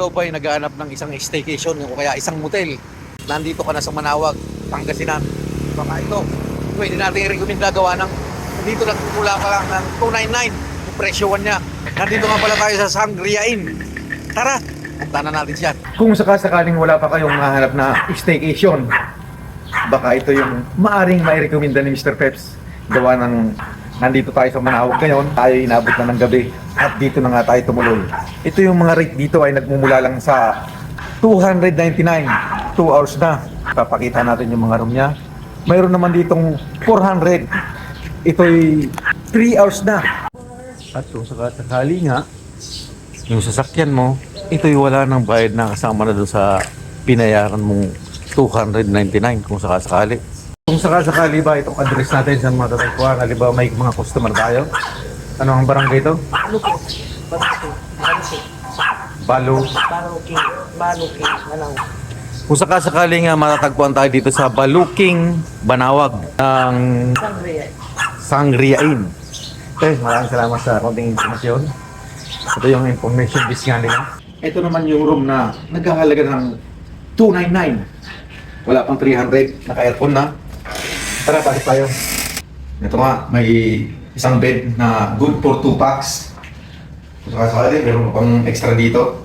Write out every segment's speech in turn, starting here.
ikaw ba ay naghahanap ng isang staycation o kaya isang motel, nandito ka na sa Manawag, Pangasinan, baka ito, pwede natin i-recommend na gawa ng, dito mula pa lang ng 299, yung presyowan niya. Nandito nga pala tayo sa Sangria Inn. Tara, punta na natin siya. Kung sakasakaling wala pa kayong mahanap na staycation, baka ito yung maaring mai-recommenda ni Mr. Peps. Gawa ng nandito tayo sa Manawag ngayon, tayo inabot na ng gabi at dito na nga tayo tumuloy. Ito yung mga rate dito ay nagmumula lang sa 299, 2 hours na. Papakita natin yung mga room niya. Mayroon naman ditong 400. Ito'y 3 hours na. At kung sakasakali nga, yung sasakyan mo, ito'y wala nang bayad na kasama na doon sa pinayaran mong 299 kung sakasakali. Kung sakasakali ba itong address natin sa mga tatagpuan, halimbawa may mga customer tayo, ano ang barangay ito? Baluki. Baluki. Baluki. Balo. Baluki. Baluki. Manaw. Kung sakasakali nga matatagpuan tayo dito sa Baluking, Banawag, ng Sangria. Sangriain. Eh, maraming salamat sa konting informasyon. Ito yung information base nga nila. Ito naman yung room na nagkahalaga ng 299. Wala pang 300. Naka-aircon na. Tara, pasok tayo. Ito nga, may isang bed na good for 2 packs. Kung sakasakali, meron pa pang extra dito.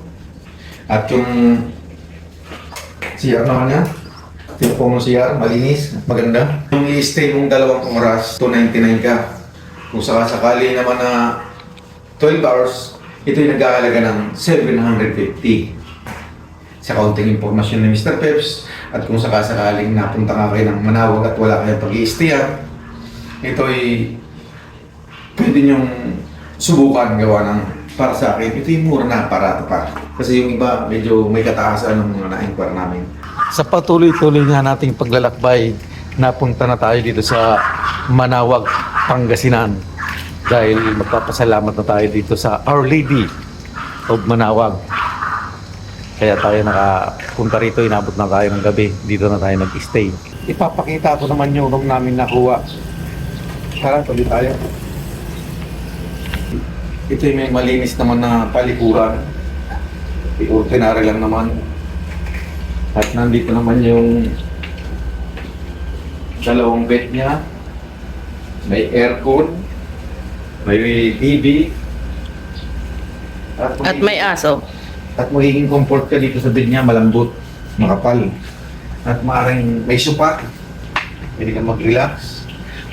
At yung CR naman niya. Tipo mo CR, malinis, maganda. Yung i-stay mong dalawang oras, 299 ka. Kung sakasakali naman na 12 hours, ito yung nag-aalaga ng 750. Sa kaunting impormasyon ni Mr. Peps, at kung sakasakaling napunta nga kayo ng Manawag at wala kayong pag i ito ay pwede niyong subukan gawa ng para sa akin. Ito yung mura na aparato pa. Kasi yung iba, medyo may kataasan ng mga na-inquire namin. Sa patuloy-tuloy nga nating paglalakbay, napunta na tayo dito sa Manawag, Pangasinan. Dahil magpapasalamat na tayo dito sa Our Lady of Manawag. Kaya tayo nakapunta rito, inabot na tayo ng gabi. Dito na tayo nag-stay. Ipapakita ko naman yung room namin nakuha. Tara, tuloy tayo. Ito yung may malinis naman na palikuran. Ordinary lang naman. At nandito naman yung dalawang bed niya. May aircon. May TV. At magiging- may aso. At magiging comfort ka dito sa bed niya, malambot, makapal. At maaaring may supa, pwede kang mag-relax.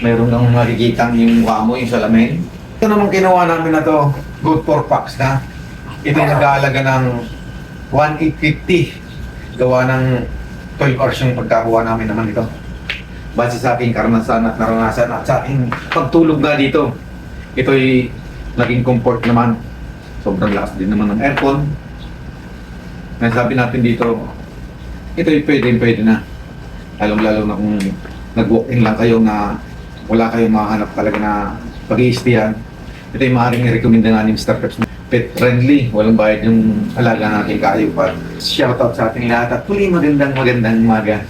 Meron kang makikitang yung mukha mo, yung salamin. Ito naman ginawa namin na to, good for packs na. Ito yung nag-aalaga ng 1,850. Gawa ng 12 hours yung pagkakuha namin naman ito. Base sa aking karanasan at naranasan at sa aking pagtulog na dito. Ito'y naging comfort naman. Sobrang lakas din naman ng aircon. Nasabi natin dito, ito yung pwede, pwede na. Lalong-lalo na kung nag-walk-in lang kayo na wala kayong mahanap talaga na pag iistihan Ito yung maaaring i-recommend na ni Mr. Peps. Pet friendly, walang bayad yung alaga natin kayo pa. Shoutout sa ating lahat at muli magandang magandang umaga.